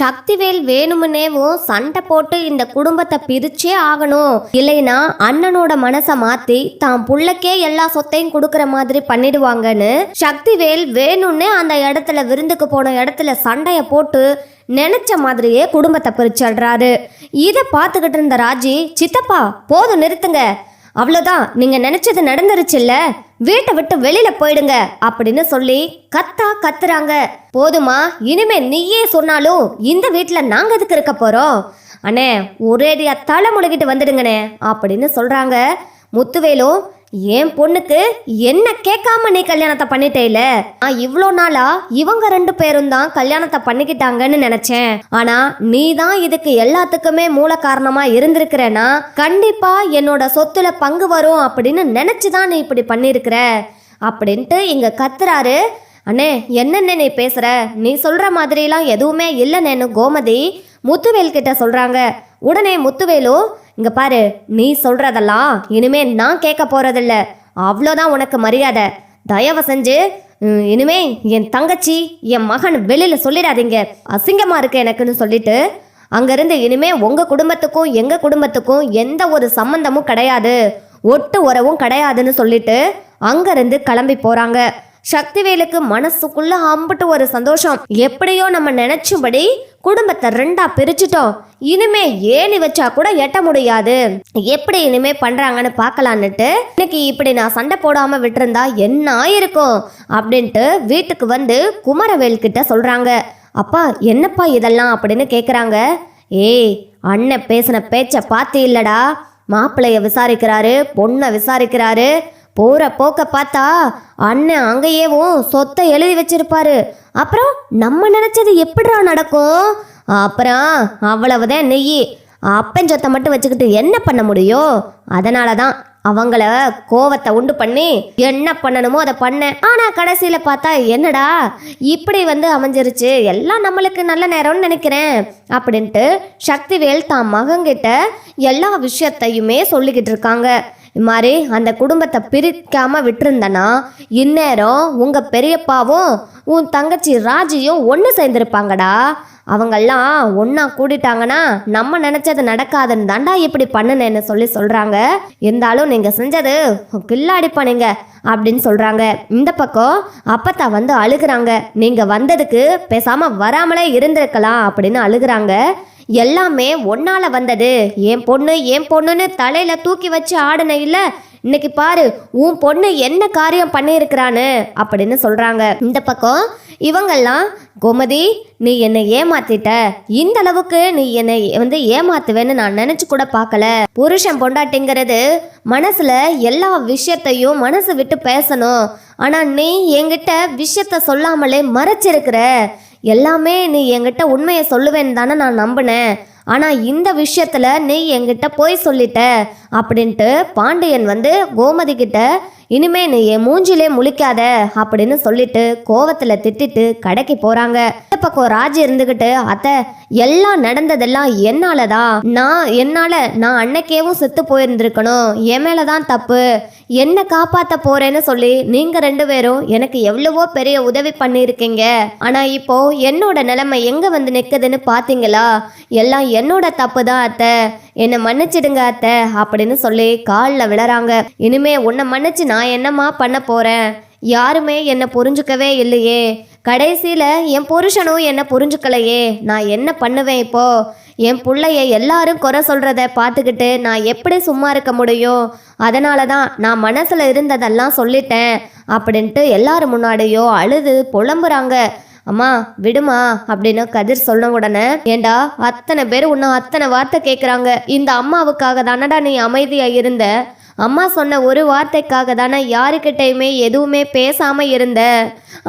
சக்திவேல் வேணுமுன்னேவும் சண்டை போட்டு இந்த குடும்பத்தை பிரிச்சே ஆகணும். இல்லைனா அண்ணனோட மனசை மாத்தி தான் புள்ளக்கே எல்லா சொத்தையும் கொடுக்கற மாதிரி பண்ணிடுவாங்கன்னு சக்திவேல் வேணும்னே அந்த இடத்துல விருந்துக்கு போன இடத்துல சண்டைய போட்டு நினைச்ச மாதிரியே குடும்பத்தை பிரிச்சிடுறாரு இதை பார்த்துக்கிட்டு இருந்த ராஜி சித்தப்பா போதும் நிறுத்துங்க. அவ்வளோதான் நீங்க நினைச்சது நடந்துருச்சுல்ல வீட்டை விட்டு வெளியில போயிடுங்க அப்படின்னு சொல்லி கத்தா கத்துறாங்க. போதுமா இனிமே நீயே சொன்னாலும் இந்த வீட்டுல நாங்க எதுக்கு இருக்க போறோம்? அண்ணே ஒரேடியா தலை முழுகிட்டு வந்துடுங்கண்ணே அப்படின்னு சொல்றாங்க. முத்துவேலும் என் பொண்ணுக்கு என்ன கேட்காம நீ கல்யாணத்தை பண்ணிட்டேல நான் இவ்வளோ நாளா இவங்க ரெண்டு பேரும் தான் கல்யாணத்தை பண்ணிக்கிட்டாங்கன்னு நினைச்சேன். ஆனா நீ தான் இதுக்கு எல்லாத்துக்குமே மூல காரணமா இருந்திருக்கிறனா கண்டிப்பா என்னோட சொத்துல பங்கு வரும் அப்படின்னு நினைச்சுதான் நீ இப்படி பண்ணியிருக்கிற. அப்படின்ட்டு இங்க கத்துறாரு. அண்ணே என்னென்ன நீ பேசுற? நீ சொல்ற மாதிரிலாம் எதுவுமே இல்லைன்னு கோமதி முத்துவேல் கிட்ட சொல்றாங்க. உடனே முத்துவேலு இங்க பாரு நீ சொல்றதெல்லாம் இனிமே நான் கேட்க போறதில்ல. அவ்வளோதான் உனக்கு மரியாதை. தயவு செஞ்சு இனிமே என் தங்கச்சி என் மகன் வெளியில சொல்லிடாதீங்க. அசிங்கமா இருக்கு எனக்குன்னு சொல்லிட்டு அங்கிருந்து இனிமே உங்க குடும்பத்துக்கும் எங்க குடும்பத்துக்கும் எந்த ஒரு சம்பந்தமும் கிடையாது. ஒட்டு உறவும் கிடையாதுன்னு சொல்லிட்டு அங்கிருந்து கிளம்பி போறாங்க. சக்திவேலுக்கு மனசுக்குள்ள அம்பிட்டு ஒரு சந்தோஷம். எப்படியோ நம்ம நினைச்சபடி குடும்பத்தை ரெண்டா பிரிச்சுட்டோம். இனிமே ஏணி வச்சா கூட எட்ட முடியாது. எப்படி இனிமே பண்றாங்கன்னு பார்க்கலான்னுட்டு இன்னைக்கு இப்படி நான் சண்டை போடாம விட்டுருந்தா என்ன ஆயிருக்கும்? அப்படின்ட்டு வீட்டுக்கு வந்து குமரவேல் கிட்ட சொல்றாங்க. அப்பா என்னப்பா இதெல்லாம் அப்படின்னு கேக்குறாங்க. ஏய் அண்ணன் பேசின பேச்ச பார்த்து இல்லடா. மாப்பிள்ளைய விசாரிக்கிறாரு பொண்ணை விசாரிக்கிறாரு. போகிற போக்க பார்த்தா அண்ணன் அங்கேயேவும் சொத்தை எழுதி வச்சிருப்பாரு. அப்புறம் நம்ம நினச்சது எப்படிடா நடக்கும்? அப்புறம் அவ்வளவுதான் நெய். அப்பஞ்சொத்தை மட்டும் வச்சுக்கிட்டு என்ன பண்ண முடியும்? அதனால தான் அவங்கள கோவத்தை உண்டு பண்ணி என்ன பண்ணணுமோ அதை பண்ணேன். ஆனால் கடைசியில் பார்த்தா என்னடா இப்படி வந்து அமைஞ்சிருச்சு. எல்லாம் நம்மளுக்கு நல்ல நேரம்னு நினைக்கிறேன் அப்படின்ட்டு சக்திவேல் தான் மகங்கிட்ட எல்லா விஷயத்தையுமே சொல்லிக்கிட்டு இருக்காங்க. இது மாதிரி அந்த குடும்பத்தை பிரிக்காம விட்டுருந்தனா இந்நேரம் உங்க பெரியப்பாவும் உன் தங்கச்சி ராஜியும் ஒன்று சேர்ந்திருப்பாங்கடா. அவங்கெல்லாம் ஒன்றா கூடிட்டாங்கன்னா நம்ம நினச்சது நடக்காதுன்னு தாண்டா இப்படி பண்ணுனேன்னு சொல்லி சொல்கிறாங்க இருந்தாலும் நீங்கள் செஞ்சது கில்லாடி பண்ணீங்க அப்படின்னு சொல்கிறாங்க இந்த பக்கம் அப்பத்தா வந்து அழுகுறாங்க. நீங்கள் வந்ததுக்கு பேசாமல் வராமலே இருந்திருக்கலாம் அப்படின்னு அழுகுறாங்க. எல்லாமே ஒன்னால வந்தது. என் பொண்ணு என் பொண்ணுன்னு தலையில தூக்கி வச்சு ஆடுன இல்லை இன்னைக்கு பாரு உன் பொண்ணு என்ன காரியம் பண்ணியிருக்கிறான்னு அப்படின்னு சொல்கிறாங்க இந்த பக்கம் இவங்கெல்லாம் கோமதி நீ என்னை ஏமாத்திட்ட. இந்த அளவுக்கு நீ என்னை வந்து ஏமாத்துவேன்னு நான் நினச்சி கூட பார்க்கல. புருஷன் பொண்டாட்டிங்கிறது மனசில் எல்லா விஷயத்தையும் மனசு விட்டு பேசணும். ஆனால் நீ என்கிட்ட விஷயத்த சொல்லாமலே மறைச்சிருக்கிற. எல்லாமே நீ என்கிட்ட உண்மையை சொல்லுவேன்னு தானே நான் நம்பினேன். ஆனால் இந்த விஷயத்தில் நீ என்கிட்ட போய் சொல்லிட்ட. அப்படின்ட்டு பாண்டியன் வந்து கோமதி கிட்ட இனிமே நீ என் மூஞ்சிலே முழிக்காத அப்படின்னு சொல்லிட்டு கோவத்தில் திட்டிட்டு கடைக்கு போகிறாங்க இந்த பக்கம் ராஜ் இருந்துக்கிட்டு அத்தை எல்லாம் நடந்ததெல்லாம் என்னாலதான் நான் என்னால நான் அன்னைக்கேவும் செத்து போயிருந்திருக்கணும். என் மேலதான் தப்பு. என்ன காப்பாத்த போறேன்னு சொல்லி நீங்க ரெண்டு பேரும் எனக்கு எவ்வளவோ பெரிய உதவி பண்ணியிருக்கீங்க. ஆனா இப்போ என்னோட நிலைமை எங்க வந்து நிக்குதுன்னு பாத்தீங்களா? எல்லாம் என்னோட தப்பு தான் அத்தை. என்னை மன்னிச்சிடுங்க அத்தை அப்படின்னு சொல்லி காலில் விழறாங்க இனிமே உன்னை மன்னிச்சு நான் என்னம்மா பண்ண போறேன்? யாருமே என்னை புரிஞ்சுக்கவே இல்லையே. கடைசியில் என் புருஷனும் என்னை புரிஞ்சுக்கலையே. நான் என்ன பண்ணுவேன் இப்போ? என் பிள்ளைய எல்லாரும் குறை சொல்கிறத பார்த்துக்கிட்டு நான் எப்படி சும்மா இருக்க முடியும்? அதனால தான் நான் மனசில் இருந்ததெல்லாம் சொல்லிட்டேன் அப்படின்ட்டு எல்லாரும் முன்னாடியோ அழுது புலம்புறாங்க. அம்மா விடுமா அப்படின்னு கதிர் சொன்ன உடனே ஏண்டா அத்தனை பேர் உன்னை அத்தனை வார்த்தை கேட்குறாங்க இந்த அம்மாவுக்காக தானடா நீ அமைதியாக இருந்த? அம்மா சொன்ன ஒரு வார்த்தைக்காக தானே யாருக்கிட்டையுமே எதுவுமே பேசாம இருந்த?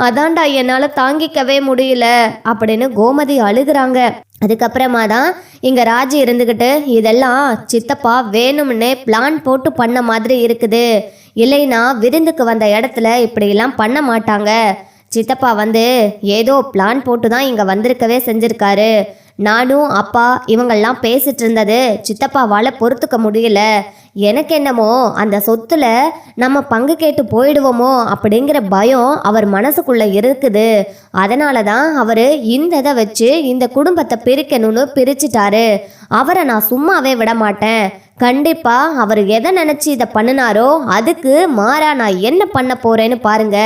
அதான்டா என்னால் தாங்கிக்கவே முடியல அப்படின்னு கோமதி அழுகிறாங்க. அதுக்கப்புறமா தான் இங்கே ராஜி இருந்துக்கிட்டு இதெல்லாம் சித்தப்பா வேணும்னே பிளான் போட்டு பண்ண மாதிரி இருக்குது. இல்லைன்னா விருந்துக்கு வந்த இடத்துல இப்படியெல்லாம் பண்ண மாட்டாங்க. சித்தப்பா வந்து ஏதோ பிளான் போட்டு தான் இங்கே வந்திருக்கவே செஞ்சிருக்காரு. நானும் அப்பா இவங்கெல்லாம் பேசிட்டு இருந்தது சித்தப்பாவால் பொறுத்துக்க முடியல. எனக்கு என்னமோ அந்த சொத்துல நம்ம பங்கு கேட்டு போயிடுவோமோ அப்படிங்கிற பயம் அவர் மனசுக்குள்ள இருக்குது. அதனால தான் அவர் இந்த இதை வச்சு இந்த குடும்பத்தை பிரிக்கணும்னு பிரிச்சிட்டாரு. அவரை நான் சும்மாவே விட மாட்டேன். கண்டிப்பா அவர் எதை நினைச்சு இதை பண்ணினாரோ அதுக்கு மாறா நான் என்ன பண்ண போறேன்னு பாருங்க.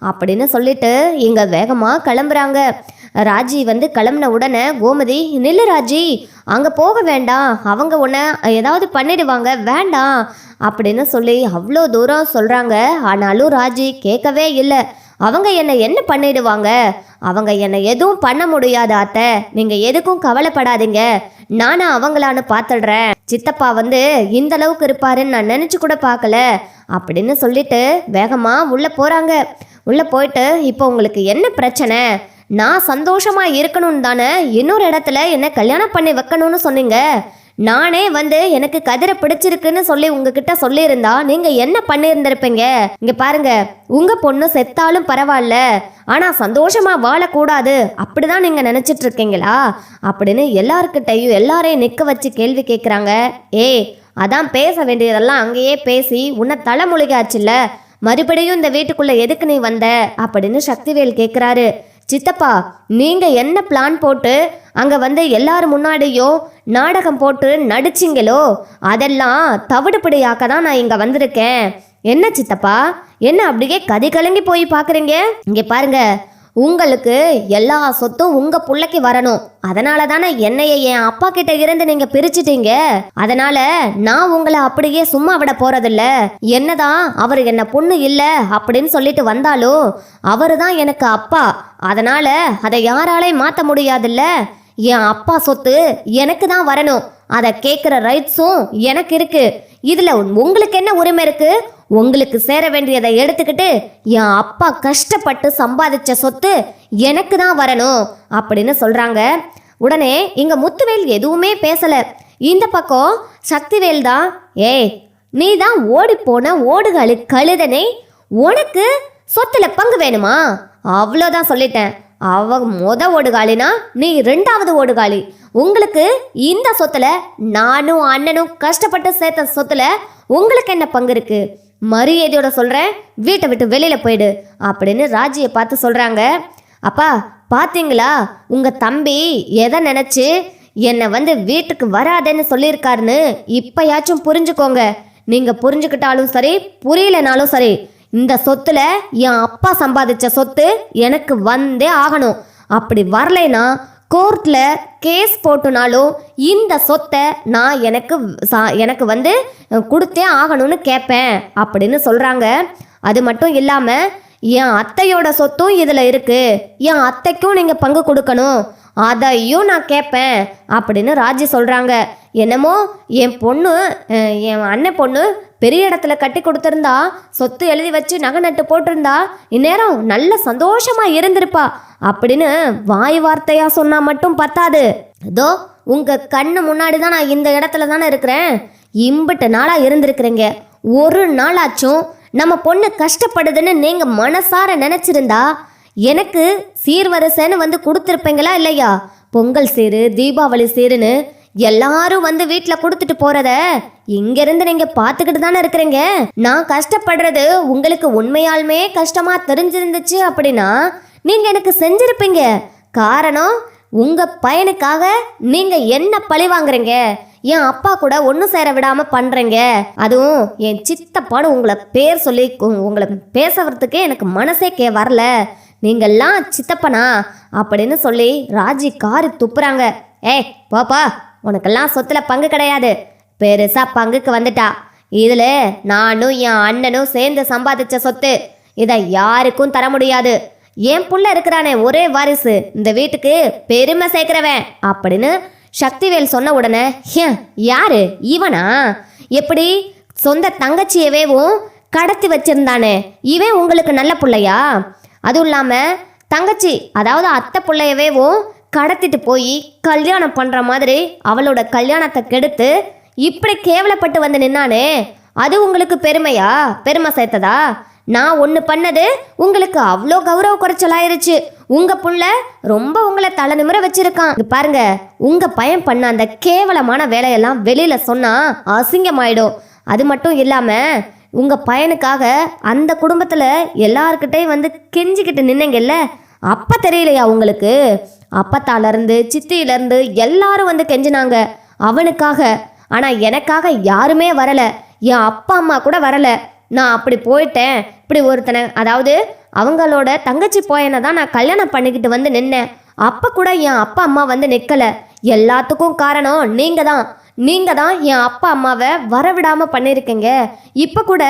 அப்படின்னு சொல்லிட்டு இங்க வேகமா கிளம்புறாங்க. ராஜி வந்து கிளம்புன உடனே கோமதி நில்லு ராஜி அங்க போக வேண்டாம். அவங்க உன்னை ஏதாவது பண்ணிடுவாங்க. வேண்டாம். அப்படின்னு சொல்லி அவ்வளோ தூரம் சொல்றாங்க. ஆனாலும் ராஜி கேட்கவே இல்லை. அவங்க என்னை என்ன பண்ணிடுவாங்க? அவங்க என்னை எதுவும் பண்ண முடியாது அத்தை. நீங்க எதுக்கும் கவலைப்படாதீங்க. நானும் அவங்களான்னு பார்த்துடுறேன் சித்தப்பா வந்து இந்த அளவுக்கு இருப்பாருன்னு நான் நினைச்சு கூட பார்க்கல அப்படின்னு சொல்லிட்டு வேகமா உள்ள போறாங்க. உள்ளே போயிட்டு இப்போ உங்களுக்கு என்ன பிரச்சனை? நான் சந்தோஷமாக இருக்கணும்னு தானே இன்னொரு இடத்துல என்னை கல்யாணம் பண்ணி வைக்கணும்னு சொன்னீங்க. நானே வந்து எனக்கு கதிரை பிடிச்சிருக்குன்னு சொல்லி உங்ககிட்ட சொல்லியிருந்தா நீங்க என்ன பண்ணியிருந்திருப்பீங்க? இங்க பாருங்க உங்க பொண்ணு செத்தாலும் பரவாயில்ல. ஆனா சந்தோஷமா வாழக்கூடாது. அப்படிதான் நீங்க நினைச்சிட்டு இருக்கீங்களா அப்படின்னு எல்லாருக்கிட்டையும் எல்லாரையும் நிக்க வச்சு கேள்வி கேட்குறாங்க ஏய் அதான் பேச வேண்டியதெல்லாம் அங்கேயே பேசி உன்னை தலைமொழிகாச்சுல்ல மறுபடியும் இந்த வீட்டுக்குள்ள எதுக்கு நீ வந்த? அப்படின்னு சக்திவேல் கேட்குறாரு சித்தப்பா நீங்க என்ன பிளான் போட்டு அங்க வந்து எல்லார் முன்னாடியும் நாடகம் போட்டு நடிச்சிங்களோ? அதெல்லாம் தவிடுபடியாக்க தான் நான் இங்க வந்திருக்கேன். என்ன சித்தப்பா? என்ன அப்படியே கதி கலங்கி போய் பாக்குறீங்க? இங்க பாருங்க உங்களுக்கு எல்லா சொத்தும் உங்க புள்ளைக்கு வரணும். அதனால தானே என்னைய என் அப்பா கிட்ட இருந்து நீங்க பிரிச்சிட்டீங்க? அதனால நான் உங்களை அப்படியே சும்மா விட போறதில்ல. என்னதான் அவர் என்ன பொண்ணு இல்ல அப்படின்னு சொல்லிட்டு வந்தாலும் அவரு தான் எனக்கு அப்பா. அதனால அதை யாராலையும் மாத்த முடியாதுல்ல. என் அப்பா சொத்து எனக்கு தான் வரணும். அதை கேட்குற ரைட்ஸும் எனக்கு இருக்கு. இதுல உங்களுக்கு என்ன உரிமை இருக்கு? உங்களுக்கு சேர வேண்டியதை எடுத்துக்கிட்டு என் அப்பா கஷ்டப்பட்டு சம்பாதிச்ச சொத்து எனக்கு தான் வரணும் அப்படின்னு சொல்றாங்க. உடனே இங்க முத்துவேல் எதுவுமே பேசல. இந்த பக்கம் சக்திவேல் தான் ஏய் நீ தான் ஓடி போன ஓடுகாலி கழுதனை உனக்கு சொத்துல பங்கு வேணுமா? அவ்வளோதான் சொல்லிட்டேன். அவ முத ஓடுகாலினா நீ ரெண்டாவது ஓடுகாலி. உங்களுக்கு இந்த சொத்துல நானும் அண்ணனும் கஷ்டப்பட்டு சேர்த்த சொத்துல உங்களுக்கு என்ன பங்கு இருக்கு? மரியாதையோட சொல்கிறேன் வீட்டை விட்டு வெளியில் போயிடு அப்படின்னு ராஜியை பார்த்து சொல்கிறாங்க அப்பா பார்த்தீங்களா உங்கள் தம்பி எதை நினச்சி என்னை வந்து வீட்டுக்கு வராதேன்னு சொல்லியிருக்காருன்னு இப்போயாச்சும் புரிஞ்சுக்கோங்க. நீங்கள் புரிஞ்சுக்கிட்டாலும் சரி புரியலனாலும் சரி இந்த சொத்துல என் அப்பா சம்பாதிச்ச சொத்து எனக்கு வந்தே ஆகணும். அப்படி வரலைன்னா கோர்ட்டில் கேஸ் போட்டுனாலும் இந்த சொத்தை நான் எனக்கு சா- எனக்கு வந்து கொடுத்தே ஆகணும்னு கேட்பேன் அப்படின்னு சொல்கிறாங்க அது மட்டும் இல்லாமல் என் அத்தையோட சொத்தும் இதில் இருக்குது என் அத்தைக்கும் நீங்கள் பங்கு கொடுக்கணும். அதையும் நான் கேட்பேன் அப்படின்னு ராஜி சொல்கிறாங்க என்னமோ என் பொண்ணு என் அண்ணன் பொண்ணு பெரிய இடத்துல கட்டி கொடுத்துருந்தா சொத்து எழுதி வச்சு நகை நட்டு போட்டிருந்தா இந்நேரம் நல்ல சந்தோஷமா இருந்திருப்பா. அப்படின்னு வாய் வார்த்தையா சொன்னா மட்டும் பத்தாது. இதோ உங்க கண்ணு முன்னாடி தான் நான் இந்த இடத்துல தானே இருக்கிறேன். இம்பிட்டு நாளா இருந்திருக்கிறேங்க. ஒரு நாளாச்சும் நம்ம பொண்ணு கஷ்டப்படுதுன்னு நீங்க மனசார நினைச்சிருந்தா எனக்கு சீர்வரிசைன்னு வந்து கொடுத்துருப்பீங்களா இல்லையா? பொங்கல் சீரு தீபாவளி சீருன்னு எல்லாரும் வந்து வீட்டில் கொடுத்துட்டு போறத இங்க இருந்து நீங்க பார்த்துக்கிட்டு தானே இருக்கிறீங்க? நான் கஷ்டப்படுறது உங்களுக்கு உண்மையாலுமே கஷ்டமா தெரிஞ்சிருந்துச்சு அப்படின்னா நீங்க எனக்கு செஞ்சிருப்பீங்க. காரணம் உங்க பையனுக்காக நீங்க என்ன பழி வாங்குறீங்க? என் அப்பா கூட ஒன்றும் சேர விடாம பண்றீங்க. அதுவும் என் சித்தப்பாடு உங்களை பேர் சொல்லி உங்களை பேசுறதுக்கே எனக்கு மனசே கே வரல. நீங்கெல்லாம் சித்தப்பனா அப்படின்னு சொல்லி ராஜி காரி துப்புறாங்க. ஏய் பாப்பா. உனக்கெல்லாம் சொத்துல பங்கு கிடையாது. பெருசா பங்குக்கு வந்துட்டா. இதுல நானும் என் அண்ணனும் சேர்ந்து சம்பாதிச்ச சொத்து. இதை யாருக்கும் தர முடியாது. என் புள்ள இருக்கிறானே ஒரே வாரிசு. இந்த வீட்டுக்கு பெருமை சேர்க்கிறவன். அப்படின்னு சக்திவேல் சொன்ன உடனே யாரு? இவனா? எப்படி சொந்த தங்கச்சியவேவும் கடத்தி வச்சிருந்தானே? இவன் உங்களுக்கு நல்ல பிள்ளையா? அதுவும் இல்லாம தங்கச்சி அதாவது அத்தை பிள்ளையவேவும் கடத்திட்டு போய் கல்யாணம் பண்ற மாதிரி அவளோட கல்யாணத்தை கெடுத்து இப்படி கேவலப்பட்டு வந்து நின்னானே? அது உங்களுக்கு பெருமையா? பெருமை சேர்த்ததா? நான் ஒன்று பண்ணது உங்களுக்கு அவ்வளோ கௌரவ குறைச்சலாயிருச்சு. உங்கள் புள்ள ரொம்ப உங்களை தலை நிமிர வச்சிருக்கான். பாருங்க உங்கள் பையன் பண்ண அந்த கேவலமான வேலையெல்லாம் வெளியில் சொன்னால் அசிங்கமாயிடும். அது மட்டும் இல்லாமல் உங்கள் பையனுக்காக அந்த குடும்பத்தில் எல்லாருக்கிட்டையும் வந்து கெஞ்சிக்கிட்டு நின்னங்கல்ல? அப்போ தெரியலையா உங்களுக்கு? அப்பத்தாலேருந்து சித்தியிலருந்து எல்லாரும் வந்து கெஞ்சினாங்க. அவனுக்காக. ஆனால் எனக்காக யாருமே வரல. என் அப்பா அம்மா கூட வரல. நான் அப்படி போயிட்டேன். இப்படி ஒருத்தனை அதாவது அவங்களோட தங்கச்சி போயனை தான் நான் கல்யாணம் பண்ணிக்கிட்டு வந்து நின்னேன். அப்போ கூட என் அப்பா அம்மா வந்து நிற்கலை எல்லாத்துக்கும் காரணம் நீங்கள் தான் நீங்கள் தான் என் அப்பா அம்மாவை வரவிடாமல் பண்ணியிருக்கீங்க இப்போ கூட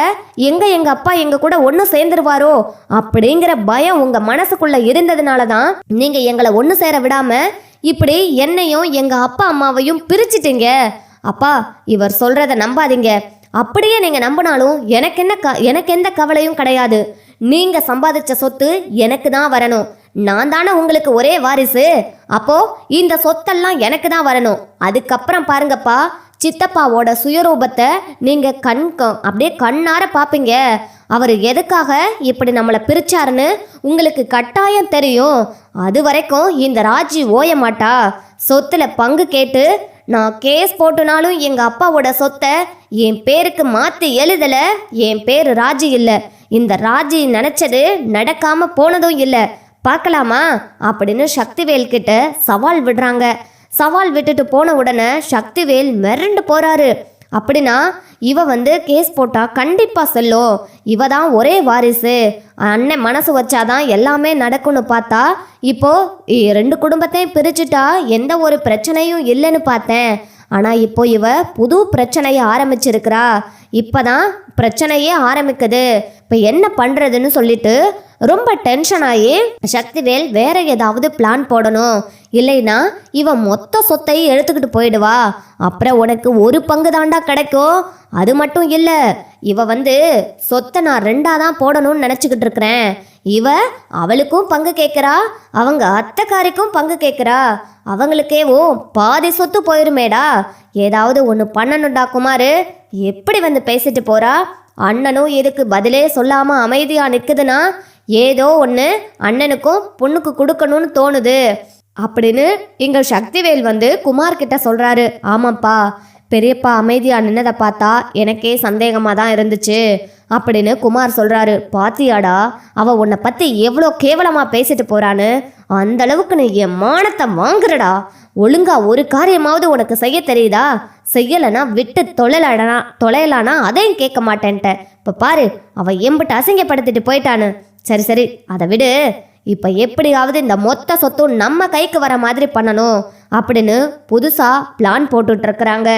எங்கே எங்கள் அப்பா எங்கள் கூட ஒன்று சேர்ந்துருவாரோ அப்படிங்கிற பயம் உங்கள் மனசுக்குள்ளே இருந்ததுனால தான் நீங்கள் எங்களை ஒன்று சேர விடாமல் இப்படி என்னையும் எங்கள் அப்பா அம்மாவையும் பிரிச்சிட்டீங்க. அப்பா இவர் சொல்கிறத நம்பாதீங்க. அப்படியே நீங்கள் நம்பினாலும் எனக்கு என்ன க எனக்கு எந்த கவலையும் கிடையாது. நீங்கள் சம்பாதிச்ச சொத்து எனக்கு தான் வரணும். நான் தானே உங்களுக்கு ஒரே வாரிசு? அப்போ இந்த சொத்தெல்லாம் எனக்கு தான் வரணும். அதுக்கப்புறம் பாருங்கப்பா சித்தப்பாவோட சுயரூபத்தை நீங்க கண் அப்படியே கண்ணார பாப்பீங்க. அவர் எதுக்காக இப்படி நம்மளை பிரிச்சாருன்னு உங்களுக்கு கட்டாயம் தெரியும். அது வரைக்கும் இந்த ராஜி ஓய மாட்டா. சொத்துல பங்கு கேட்டு நான் கேஸ் போட்டுனாலும் எங்க அப்பாவோட சொத்தை என் பேருக்கு மாத்தி எழுதல. என் பேரு ராஜி இல்ல. இந்த ராஜி நினைச்சது நடக்காம போனதும் இல்லை. பார்க்கலாமா? அப்படின்னு சக்திவேல் கிட்ட சவால் விடுறாங்க. சவால் விட்டுட்டு போன உடனே சக்திவேல் மிரண்டு போறாரு. அப்படின்னா இவ வந்து கேஸ் போட்டா கண்டிப்பா செல்லும். இவ தான் ஒரே வாரிசு. அண்ணன் மனசு வச்சாதான் எல்லாமே நடக்கும்னு பார்த்தா இப்போ ரெண்டு குடும்பத்தையும் பிரிச்சுட்டா எந்த ஒரு பிரச்சனையும் இல்லைன்னு பார்த்தேன். ஆனா இப்போ இவ புது பிரச்சனையை ஆரம்பிச்சிருக்கிறா. இப்பதான் பிரச்சனையே ஆரம்பிக்குது. இப்போ என்ன பண்றதுன்னு சொல்லிட்டு ரொம்ப டென்ஷன் ஆகி சக்திவேல் வேற ஏதாவது பிளான் போடணும். இல்லைன்னா இவன் மொத்த சொத்தையும் எடுத்துக்கிட்டு போயிடுவா. அப்புறம் உனக்கு ஒரு பங்கு தாண்டா கிடைக்கும். அது மட்டும் இல்லை இவ வந்து சொத்தை நான் ரெண்டாக தான் போடணும்னு நினச்சிக்கிட்டு இருக்கிறேன். இவ அவளுக்கும் பங்கு கேட்குறா அவங்க அத்தைக்காரிக்கும் பங்கு கேட்குறா. அவங்களுக்கேவோ பாதி சொத்து போயிருமேடா. ஏதாவது ஒன்று பண்ணணும்டா குமாரு. எப்படி வந்து பேசிட்டு போறா? அண்ணனும் இதுக்கு பதிலே சொல்லாம அமைதியா நிற்குதுன்னா ஏதோ ஒன்று அண்ணனுக்கும் பொண்ணுக்கு கொடுக்கணும்னு தோணுது. அப்படின்னு எங்கள் சக்திவேல் வந்து குமார் கிட்ட சொல்கிறாரு ஆமாப்பா பெரியப்பா அமைதியாக நின்னதை பார்த்தா எனக்கே சந்தேகமாக தான் இருந்துச்சு அப்படின்னு குமார் சொல்கிறாரு பாத்தியாடா அவள் உன்னை பற்றி எவ்வளோ கேவலமாக பேசிட்டு போகிறான்னு அந்த அளவுக்கு நீ என் மானத்தை வாங்குறடா. ஒழுங்கா ஒரு காரியமாவது உனக்கு செய்ய தெரியுதா? செய்யலைனா விட்டு தொலைலடனா தொலையலானா அதையும் கேட்க மாட்டேன்ட்ட. இப்போ பாரு அவள் எம்பிட்டு அசிங்கப்படுத்திட்டு போயிட்டான்னு. சரி சரி அதை விடு. இப்போ எப்படியாவது இந்த மொத்த சொத்தும் நம்ம கைக்கு வர மாதிரி பண்ணணும் அப்படின்னு புதுசாக பிளான் போட்டுட்டு இருக்கிறாங்க.